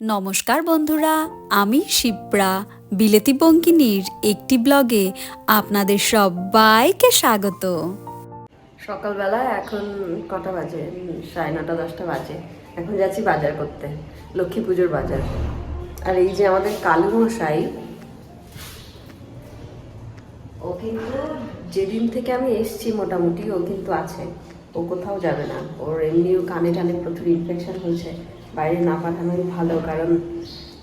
নমস্কার বন্ধুরা, আমি শিপ্রা। বিলেতি বঙ্কিনীর একটি ব্লগে আপনাদের সবাইকে স্বাগত। সকালবেলা এখন কটা বাজে? সাড়ে নটা, দশটা বাজে। এখন যাচ্ছি বাজার করতে, লক্ষ্মী পুজোর বাজার। আর এই যে আমাদের কালু মশাই, ও কিন্তু যেদিন থেকে আমি এসছি মোটামুটি, ও কিন্তু আছে। ও কোথাও যাবে না। ওর এমনিও কানে টানে প্রচুর ইনফেকশন হয়েছে। বাইরে না পাঠানোই ভালো, কারণ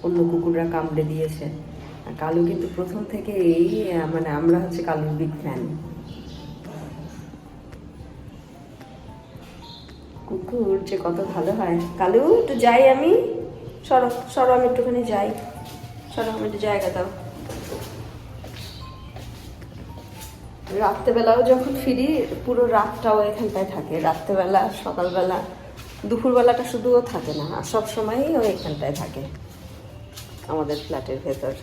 অন্য কুকুররা কামড়ে দিয়েছে। কালু কিন্তু প্রথম থেকে এই মানে আমরা হচ্ছে কালুর বিগ ফ্যান কুকুর যে কত ভালো হয়। কালু, একটু যাই আমি? সরো সরো, আমি একটুখানি যাই। সরো আমি একটু জায়গা দাও। রাত্রেবেলাও যখন ফিরি, পুরো রাতটাও এখানটায় থাকে। রাত্রেবেলা, সকালবেলা দুপুরবেলাটা শুধুও থাকে না, আর সব সময়ই ও এখানটায় থাকে আমাদের ফ্ল্যাটের ভেতর।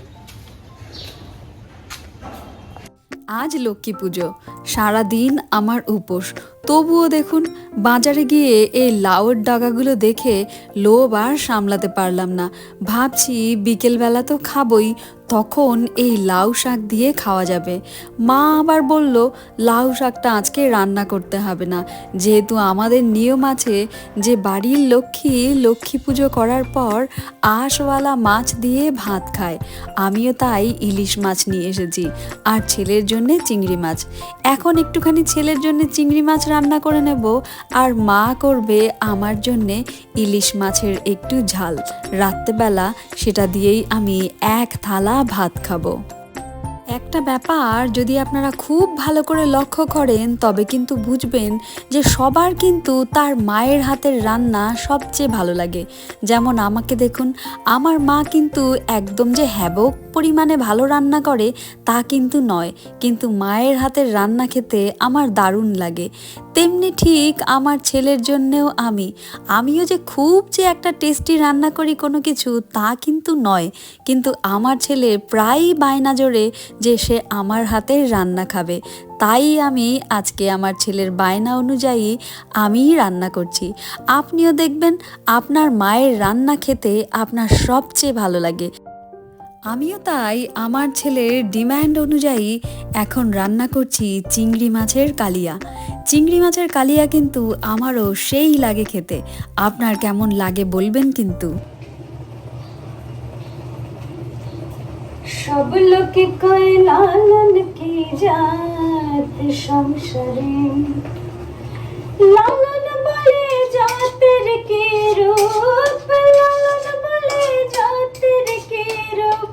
আজ লক্ষ্মী পুজো, সারাদিন আমার উপোস। তবুও দেখুন বাজারে গিয়ে এই লাউর ডাগাগুলো দেখে লোভ আর সামলাতে পারলাম না। ভাবছি বিকেলবেলা তো খাবই, তখন এই লাউ শাক দিয়ে খাওয়া যাবে। মা আবার বলল, লাউ শাকটা আজকে রান্না করতে হবে না। যেহেতু আমাদের নিয়ম আছে যে বাড়ির লক্ষ্মী লক্ষ্মী পুজো করার পর আঁশওয়ালা মাছ দিয়ে ভাত খায়। আমিও তাই ইলিশ মাছ নিয়ে এসেছি আর ছেলের জন্যে চিংড়ি মাছ। এখন একটুখানি ছেলের জন্য চিংড়ি মাছ রান্না করে নেব আর মা করবে আমার জন্যে ইলিশ মাছের একটু ঝাল। রাত্রেবেলা সেটা দিয়েই আমি এক থালা ভাত খাব। একটা ব্যাপার, যদি আপনারা খুব ভালো করে লক্ষ্য করেন, তবে কিন্তু বুঝবেন যে সবার কিন্তু তার মায়ের হাতের রান্না সবচেয়ে ভালো লাগে। যেমন আমাকে দেখুন, আমার মা কিন্তু একদম যে হ্যাবক পরিমাণে ভালো রান্না করে, তা কিন্তু নয়। কিন্তু মায়ের হাতের রান্না খেতে আমার দারুণ লাগে। তেমনি ঠিক আমার ছেলের জন্যেও আমি। আমিও যে খুব যে একটা টেস্টি রান্না করি কোনো কিছু, তা কিন্তু নয়। কিন্তু আমার ছেলে প্রায়ই বায়না জোরে যে সে আমার হাতের রান্না খাবে। তাই আমি আজকে আমার ছেলের বায়না অনুযায়ী আমিই রান্না করছি। আপনিও দেখবেন, আপনার মায়ের রান্না খেতে আপনার সবচেয়ে ভালো লাগে। আমিও তাই আমার ছেলের ডিম্যান্ড অনুযায়ী এখন রান্না করছি চিংড়ি মাছের কালিয়া। চিংড়ি মাছের কালিয়া কিন্তু আমারও সেই লাগে খেতে। আপনার কেমন লাগে বলবেন কিন্তু। সব লোকে কয়, লালন কি জাত সংসারে? লালন বলে জাতের রূপ? রূপ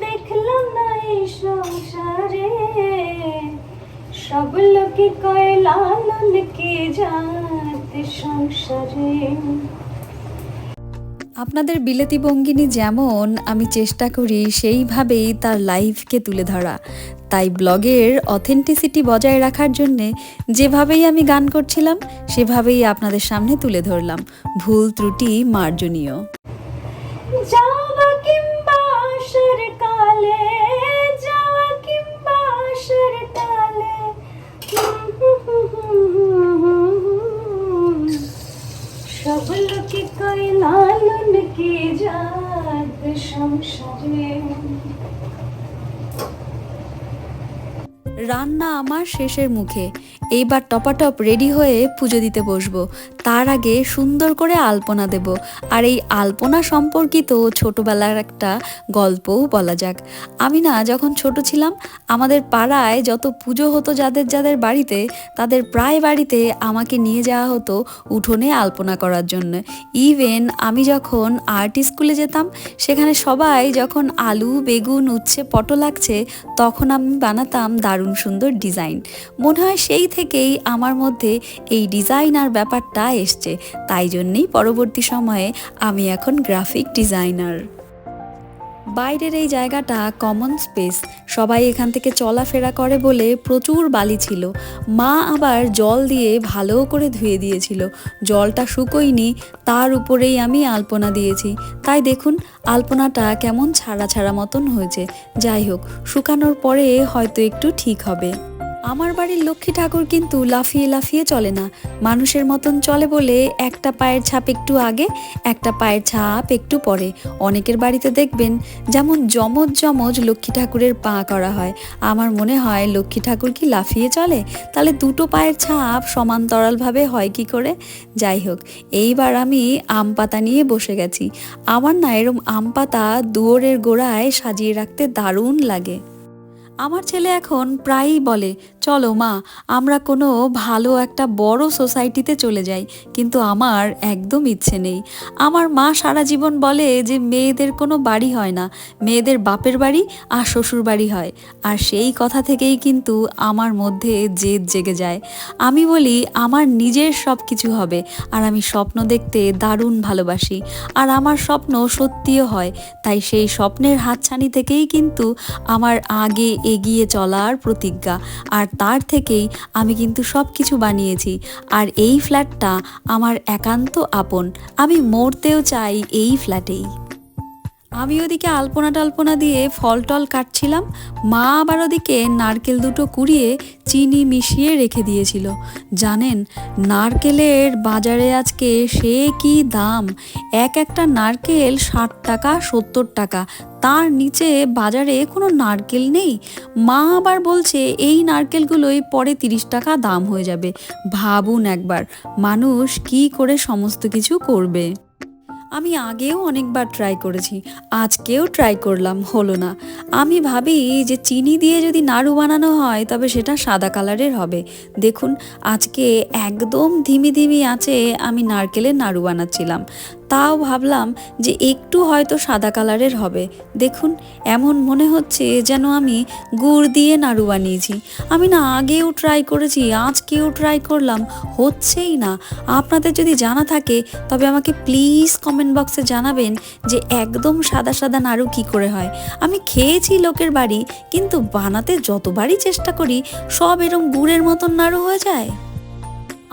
দেখলাম না এই সংসারে। সব লোকে কয় লালন কি জাত সংসারে? আপনাদের বিলেতি বঙ্গিনী যেমন আমি চেষ্টা করি সেইভাবেই তার লাইফকে তুলে ধরা। তাই ব্লগের অথেন্টিসিটি বজায় রাখার জন্যে যেভাবেই আমি গান করছিলাম সেভাবেই আপনাদের সামনে তুলে ধরলাম। ভুল ত্রুটি মার্জনীয়। সব লোকে কই লালন সংসারে? রান্না আমার শেষের মুখে। এইবার টপাটপ রেডি হয়ে পুজো দিতে বসবো। তার আগে সুন্দর করে আলপনা দেব। আর এই আলপনা সম্পর্কিত ছোটবেলার একটা গল্পও বলা যাক। আমি না যখন ছোট ছিলাম, আমাদের পাড়ায় যত পুজো হতো যাদের যাদের বাড়িতে, তাদের প্রায় বাড়িতে আমাকে নিয়ে যাওয়া হতো উঠোনে আলপনা করার জন্য। ইভেন আমি যখন আর্ট স্কুলে যেতাম, সেখানে সবাই যখন আলু, বেগুন, উচ্ছে, পটল লাগছে তখন আমি বানাতাম দারুণ সুন্দর ডিজাইন। মনে হয় সেই থেকেই আমার মধ্যে এই ডিজাইনার ব্যাপারটা এসছে। তাই জন্যেই পরবর্তী সময়ে আমি এখন গ্রাফিক ডিজাইনার। বাইরের এই জায়গাটা কমন স্পেস সবাই এখান থেকে চলাফেরা করে বলে প্রচুর বালি ছিল। মা আবার জল দিয়ে ভালো করে ধুয়ে দিয়েছিল। জলটা শুকোয়নি, তার উপরেই আমি আলপনা দিয়েছি। তাই দেখুন, আলপনাটা কেমন ছাড়া ছাড়া মতন হয়েছে। যাই হোক, শুকানোর পরে হয়তো একটু ঠিক হবে। আমার বাড়ির লক্ষ্মী ঠাকুর কিন্তু লাফিয়ে লাফিয়ে চলে না। মানুষের মতন চলে বলে একটা পায়ের ছাপ একটু আগে, একটা পায়ের ছাপ একটু পরে। অনেকের বাড়িতে দেখবেন যেমন যমজ যমজ লক্ষ্মী ঠাকুরের পা করা হয়। আমার মনে হয় লক্ষ্মী ঠাকুর কি লাফিয়ে চলে? তাহলে দুটো পায়ের ছাপ সমান্তরালভাবে হয় কি করে? যাই হোক, এইবার আমি আম পাতা নিয়ে বসে গেছি। আমার না এরম আম পাতা দুয়ারের গোড়ায় সাজিয়ে রাখতে দারুণ লাগে। আমার ছেলে এখন প্রায়ই বলে চলো মা, আমরা কোনো ভালো একটা বড় সোসাইটিতে চলে যাই, কিন্তু আমার একদম ইচ্ছে নেই। আমার মা সারা জীবন বলে যে মেয়েদের কোনো বাড়ি হয় না, মেয়েদের বাপের বাড়ি আর শ্বশুর বাড়ি হয়। আর সেই কথা থেকেই কিন্তু আমার মধ্যে জেদ জেগে যায়। আমি বলি, আমার নিজের সব কিছু হবে, আর আমি স্বপ্ন দেখতে দারুণ ভালোবাসি। আর আমার স্বপ্ন সত্যিও হয়, তাই সেই স্বপ্নের হাতছানি থেকেই কিন্তু আমার আগে এগিয়ে চলার প্রতিজ্ঞা। আর তার থেকেই আমি কিন্তু সব কিছু বানিয়েছি। আর এই ফ্ল্যাটটা আমার একান্ত আপন। আমি মরতেও চাই এই ফ্ল্যাটেই। আমি ওদিকে আলপনা টালপনা দিয়ে ফল টল কাটছিলাম। মা আবার ওদিকে নারকেল দুটো কুড়িয়ে চিনি মিশিয়ে রেখে দিয়েছিল। জানেন, নারকেলের বাজারে আজকে সে কি দাম? এক একটা নারকেল ষাট টাকা, সত্তর টাকা। তার নিচে বাজারে কোনো নারকেল নেই। মা আবার বলছে, এই নারকেলগুলোই পরে তিরিশ টাকা দাম হয়ে যাবে। ভাবুন একবার, মানুষ কি করে সমস্ত কিছু করবে। আমি আগেও অনেকবার ট্রাই করেছি, আজকেও ট্রাই করলাম, হলো না। আমি ভাবি যে চিনি দিয়ে যদি নাড়ু বানানো হয়, তবে সেটা সাদা কালারের হবে। দেখুন, আজকে একদম ধিমি ধিমি আছে, আমি নারকেলের নাড়ু বানাচ্ছিলাম। তাও ভাবলাম যে একটু হয়তো সাদা কালারের হবে। দেখুন, এমন মনে হচ্ছে যেন আমি গুড় দিয়ে নাড়ু বানিয়েছি। আমি না আগেও ট্রাই করেছি, আজকেও ট্রাই করলাম, হচ্ছেই না। আপনাদের যদি জানা থাকে, তবে আমাকে প্লিজ কমেন্ট বক্সে জানাবেন যে একদম সাদা সাদা নাড়ু কি করে হয়। আমি খেয়েছি লোকের বাড়ি, কিন্তু বানাতে যতবারই চেষ্টা করি, সব এরম গুড়ের মতন নাড়ু হয়ে যায়।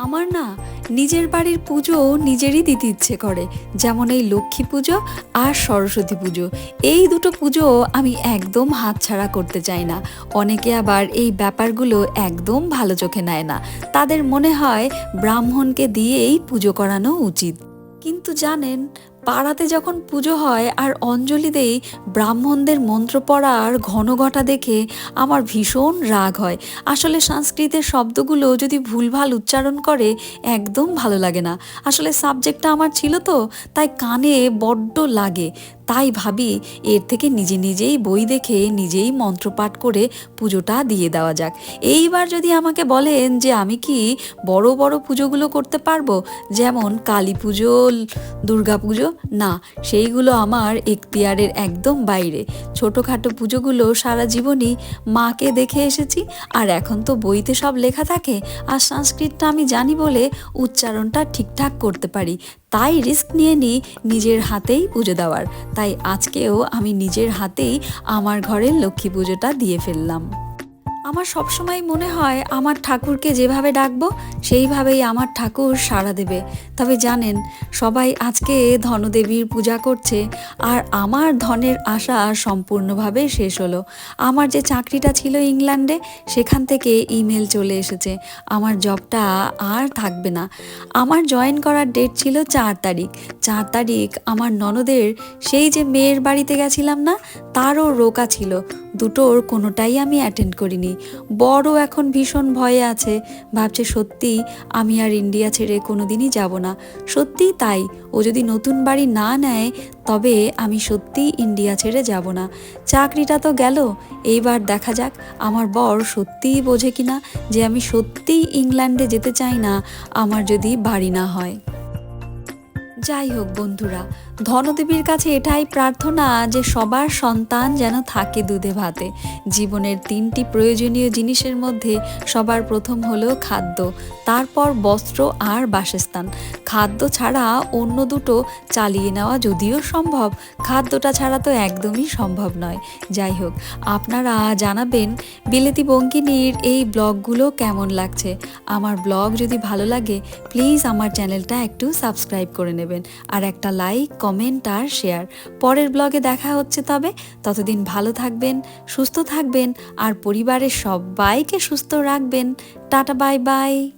আমার না নিজের বাড়ির পুজো নিজেরই দিতে ইচ্ছে করে, যেমন এই লক্ষ্মী পুজো আর সরস্বতী পুজো। এই দুটো পুজো আমি একদম হাতছাড়া করতে চাই না। অনেকে আবার এই ব্যাপারগুলো একদম ভালো চোখে নেয় না। তাদের মনে হয় ব্রাহ্মণকে দিয়েই পুজো করানো উচিত। কিন্তু জানেন পাড়াতে যখন পুজো হয় আর অঞ্জলি দেই, ব্রাহ্মণদের মন্ত্র পড়ার ঘন ঘটা দেখে আমার ভীষণ রাগ হয়। আসলে সংস্কৃতের শব্দগুলো যদি ভুলভাল উচ্চারণ করে, একদম ভালো লাগে না। আসলে সাবজেক্টটা আমার ছিল তো, তাই কানে বড্ড লাগে। তাই ভাবি, এর থেকে নিজে নিজেই বই দেখে নিজেই মন্ত্রপাঠ করে পুজোটা দিয়ে দেওয়া যাক। এইবার যদি আমাকে বলেন যে আমি কি বড় বড় পুজোগুলো করতে পারব, যেমন কালী পুজো, দুর্গা পুজো না, সেইগুলো আমার এখতিয়ারের একদম বাইরে। ছোটোখাটো পুজোগুলো সারা জীবনই মাকে দেখে এসেছি, আর এখন তো বইতে সব লেখা থাকে, আর সংস্কৃতটা আমি জানি বলে উচ্চারণটা ঠিকঠাক করতে পারি। তাই রিস্ক নিয়ে নিই নিজের হাতেই পুজো দেওয়ার। তাই আজকেও আমি নিজের হাতেই আমার ঘরের লক্ষ্মী পুজোটা দিয়ে ফেললাম। আমার সবসময় মনে হয় আমার ঠাকুরকে যেভাবে ডাকবো সেইভাবেই আমার ঠাকুর সাড়া দেবে। তবে জানেন, সবাই আজকে ধনদেবীর পূজা করছে আর আমার ধনের আশা সম্পূর্ণভাবে শেষ হলো। আমার যে চাকরিটা ছিল ইংল্যান্ডে, সেখান থেকে ইমেল চলে এসেছে। আমার জবটা আর থাকবে না। আমার জয়েন করার ডেট ছিল চার তারিখ। চার তারিখ আমার ননদের, সেই যে মেয়ের বাড়িতে গেছিলাম না, তারও রোকা ছিল। দুটোর কোনোটাই আমি অ্যাটেন্ড করিনি। বড় এখন ভীষণ ভয়ে আছে। ভাবছে সত্যি আমি আর ইন্ডিয়া ছেড়ে কোনোদিনই যাব না। সত্যিই তাই, ও যদি নতুন বাড়ি না নেয়, তবে আমি সত্যিই ইন্ডিয়া ছেড়ে যাব না। চাকরিটা তো গেল, এইবার দেখা যাক আমার বর সত্যিই বোঝে কিনা যে আমি সত্যিই ইংল্যান্ডে যেতে চাই না, আমার যদি বাড়ি না হয়। যাই হোক বন্ধুরা ধনদেবীর কাছে এটাই প্রার্থনা যে সবার সন্তান যেন থাকে দুধে ভাতে। জীবনের তিনটি প্রয়োজনীয় জিনিসের মধ্যে সবার প্রথম হলো খাদ্য, তারপর বস্ত্র আর বাসস্থান। খাদ্য ছাড়া অন্য দুটো চালিয়ে নেওয়া যদিও সম্ভব, খাদ্যটা ছাড়া তো একদমই সম্ভব নয়। যাই হোক, আপনারা জানাবেন বিলেতি বঙ্কিনীর এই ব্লগগুলো কেমন লাগছে। আমার ব্লগ যদি ভালো লাগে, প্লিজ আমার চ্যানেলটা একটু সাবস্ক্রাইব করে নেবেন। আর একটা লাইক কমেন্ট আর শেয়ার। পরের ব্লগে দেখা হচ্ছে তবে। ততদিন ভালো থাকবেন, সুস্থ থাকবেন আর পরিবারের সবাইকে সুস্থ রাখবেন। Tata, bye bye.